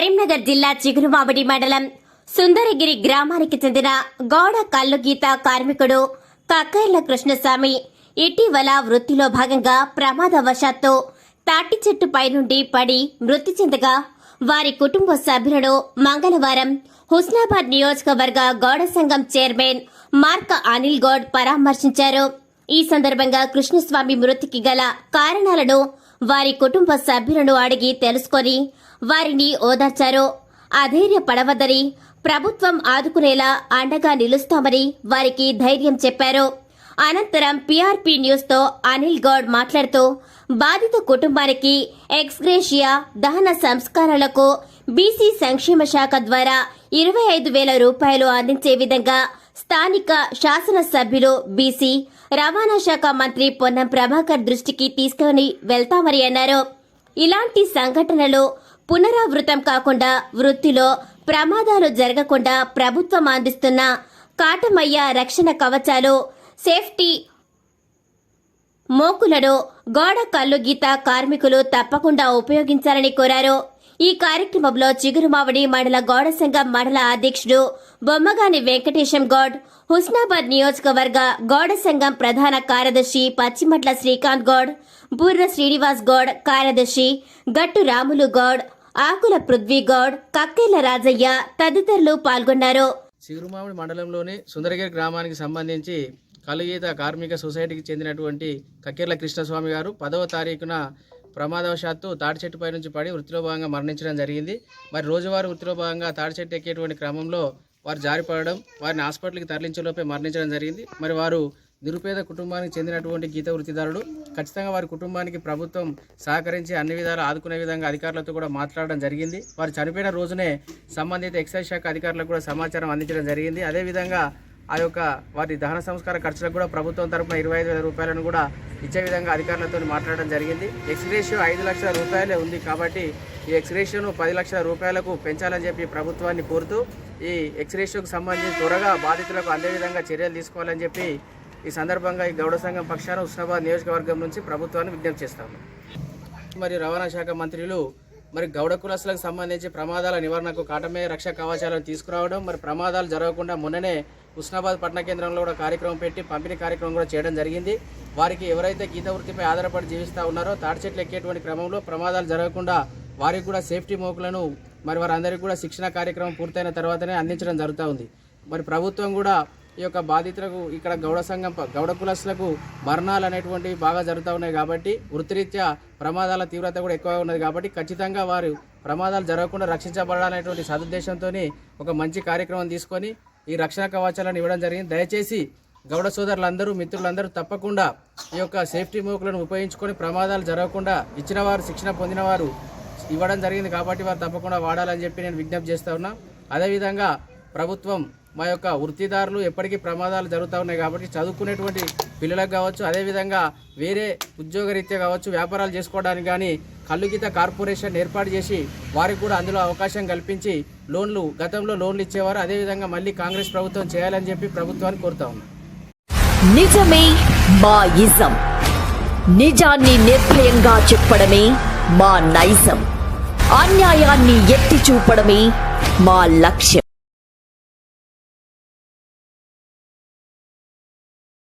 కరీంనగర్ జిల్లా చిగురుమామిడి మండలం సుందరగిరి గ్రామానికి చెందిన గౌడ కల్లుగీత కార్మికుడు కక్కర్ల కృష్ణస్వామి ఇటీవల వృత్తిలో భాగంగా ప్రమాదవశాత్తు తాటి చెట్టు పైనుండి పడి మృతి చెందగా వారి కుటుంబ సభ్యులను మంగళవారం హుస్నాబాద్ నియోజకవర్గ గౌడ సంఘం చైర్మన్ మార్క అనిల్ గౌడ్ పరామర్శించారు. ఈ సందర్భంగా కృష్ణస్వామి మృతికి గల కారణాలను వారి కుటుంబ సభ్యులను అడిగి తెలుసుకొని వారిని ఓదార్చారు? అధైర్యపడవద్దని ప్రభుత్వం ఆదుకునేలా అండగా నిలుస్తామని వారికి ధైర్యం చెప్పారు? అనంతరం పీఆర్పీ న్యూస్తో అనిల్ గౌడ్ మాట్లాడుతూ బాధిత కుటుంబానికి ఎక్స్గ్రేషియా దహన సంస్కారాలకు బీసీ సంక్షేమ శాఖ ద్వారా ఇరవై ఐదు వేల రూపాయలు అందించే విధంగా స్థానిక శాసనసభ్యులు బీసీ రవాణా శాఖ మంత్రి పొన్నం ప్రభాకర్ దృష్టికి తీసుకుని వెళ్తామని అన్నారు. ఇలాంటి సంఘటనలు పునరావృతం కాకుండా వృత్తిలో ప్రమాదాలు జరగకుండా ప్రభుత్వం అందిస్తున్న కాటమయ్య రక్షణ కవచాలు సేఫ్టీ మోకులను గోడ కల్లు గీత కార్మికులు తప్పకుండా ఉపయోగించాలని కోరారు. ఈ కార్యక్రమంలో చిగురుమావడి మండల గౌడ సంఘం మండల అధ్యక్షుడు బొమ్మగాని వెంకటేశం గౌడ్ హుస్నాబాద్ నియోజకవర్గ గౌడ సంఘం ప్రధాన కార్యదర్శి పచ్చిమట్ల శ్రీకాంత్ గౌడ్ బుర్ర శ్రీనివాస్ గౌడ్ కార్యదర్శి గట్టు రాములు గౌడ్ ఆకుల పృథ్వీగౌడ్ కక్కేల రాజయ్య తదితరులు పాల్గొన్నారు. చిగురుమామిడి మండలంలోని సుందరగిరి గ్రామానికి సంబంధించి కలుగీత కార్మిక సొసైటీకి చెందినటువంటి కక్కేర్ల కృష్ణస్వామి గారు పదవ తారీఖున ప్రమాదవశాత్తు తాటి చెట్టుపై నుంచి పడి వృత్తిలో భాగంగా మరణించడం జరిగింది. మరి రోజువారీ వృత్తిలో భాగంగా తాటి చెట్టు ఎక్కేటువంటి క్రమంలో వారు జారిపడడం వారిని హాస్పిటల్కి తరలించలోపే మరణించడం జరిగింది. మరి వారు నిరుపేద కుటుంబానికి చెందినటువంటి గీత వృత్తిదారుడు. ఖచ్చితంగా వారి కుటుంబానికి ప్రభుత్వం సహకరించి అన్ని విధాలు ఆదుకునే విధంగా అధికారులతో కూడా మాట్లాడడం జరిగింది. వారు చనిపోయిన రోజునే సంబంధిత ఎక్సైజ్ శాఖ అధికారులకు కూడా సమాచారం అందించడం జరిగింది. అదేవిధంగా ఆ యొక్క వారి దహన సంస్కార ఖర్చులకు కూడా ప్రభుత్వం తరపున ఇరవై ఐదు వేల రూపాయలను కూడా ఇచ్చే విధంగా అధికారులతో మాట్లాడడం జరిగింది. ఎక్స్గ్రేషియో ఐదు లక్షల రూపాయలే ఉంది కాబట్టి ఈ ఎక్స్గ్రేషియోను పది లక్షల రూపాయలకు పెంచాలని చెప్పి ప్రభుత్వాన్ని కోరుతూ ఈ ఎక్స్గ్రేషియోకు సంబంధించి త్వరగా బాధితులకు అందే విధంగా చర్యలు తీసుకోవాలని చెప్పి ఈ సందర్భంగా ఈ గౌడ సంఘం పక్షాన ఉస్నాబాద్ నియోజకవర్గం నుంచి ప్రభుత్వాన్ని విజ్ఞప్తి చేస్తాము. మరి రవాణా శాఖ మంత్రులు మరి గౌడ కులస్తులకు సంబంధించి ప్రమాదాల నివారణకు కాటమే రక్ష కవచాలను తీసుకురావడం మరి ప్రమాదాలు జరగకుండా మొన్ననే ఉస్నాబాద్ పట్టణ కేంద్రంలో కూడా కార్యక్రమం పెట్టి పంపిణీ కార్యక్రమం కూడా చేయడం జరిగింది. వారికి ఎవరైతే గీత వృత్తిపై ఆధారపడి జీవిస్తూ ఉన్నారో తాటి చెట్లు ఎక్కేటువంటి క్రమంలో ప్రమాదాలు జరగకుండా వారికి కూడా సేఫ్టీ మోకులను మరి వారందరికీ కూడా శిక్షణ కార్యక్రమం పూర్తయిన తర్వాతనే అందించడం జరుగుతూ ఉంది. మరి ప్రభుత్వం కూడా ఈ యొక్క బాధితులకు ఇక్కడ గౌడ సంఘం గౌడ కులస్లకు మరణాలు అనేటువంటివి బాగా జరుగుతూ ఉన్నాయి కాబట్టి వృత్తిరీత్యా ప్రమాదాల తీవ్రత కూడా ఎక్కువగా ఉన్నది కాబట్టి ఖచ్చితంగా వారు ప్రమాదాలు జరగకుండా రక్షించబడాలనేటువంటి సదుద్దేశంతో ఒక మంచి కార్యక్రమం తీసుకొని ఈ రక్షణ కవచాలను ఇవ్వడం జరిగింది. దయచేసి గౌడ సోదరులందరూ మిత్రులందరూ తప్పకుండా ఈ యొక్క సేఫ్టీ మోకులను ఉపయోగించుకొని ప్రమాదాలు జరగకుండా ఇచ్చిన వారు శిక్షణ పొందిన వారు ఇవ్వడం జరిగింది కాబట్టి వారు తప్పకుండా వాడాలని చెప్పి నేను విజ్ఞప్తి చేస్తా ఉన్నా. అదేవిధంగా ప్రభుత్వం మా యొక్క వృత్తిదారులు ఎప్పటికీ ప్రమాదాలు జరుగుతూ ఉన్నాయి కాబట్టి చదువుకునేటువంటి పిల్లలకు కావచ్చు అదేవిధంగా వేరే ఉద్యోగరీత్యా కావచ్చు వ్యాపారాలు చేసుకోవడానికి కానీ కల్లుగీత కార్పొరేషన్ ఏర్పాటు చేసి వారికి కూడా అందులో అవకాశం కల్పించి లోన్లు గతంలో లోన్లు ఇచ్చేవారు అదేవిధంగా మళ్ళీ కాంగ్రెస్ ప్రభుత్వం చేయాలని చెప్పి ప్రభుత్వాన్ని కోరుతా ఉన్నాం. నిజమే మా ఇజం. నిజాన్ని నిర్భయంగా చెప్పడమే మా నైజం. అన్యాయాన్ని ఎత్తి చూపడమే మా లక్ష్యం.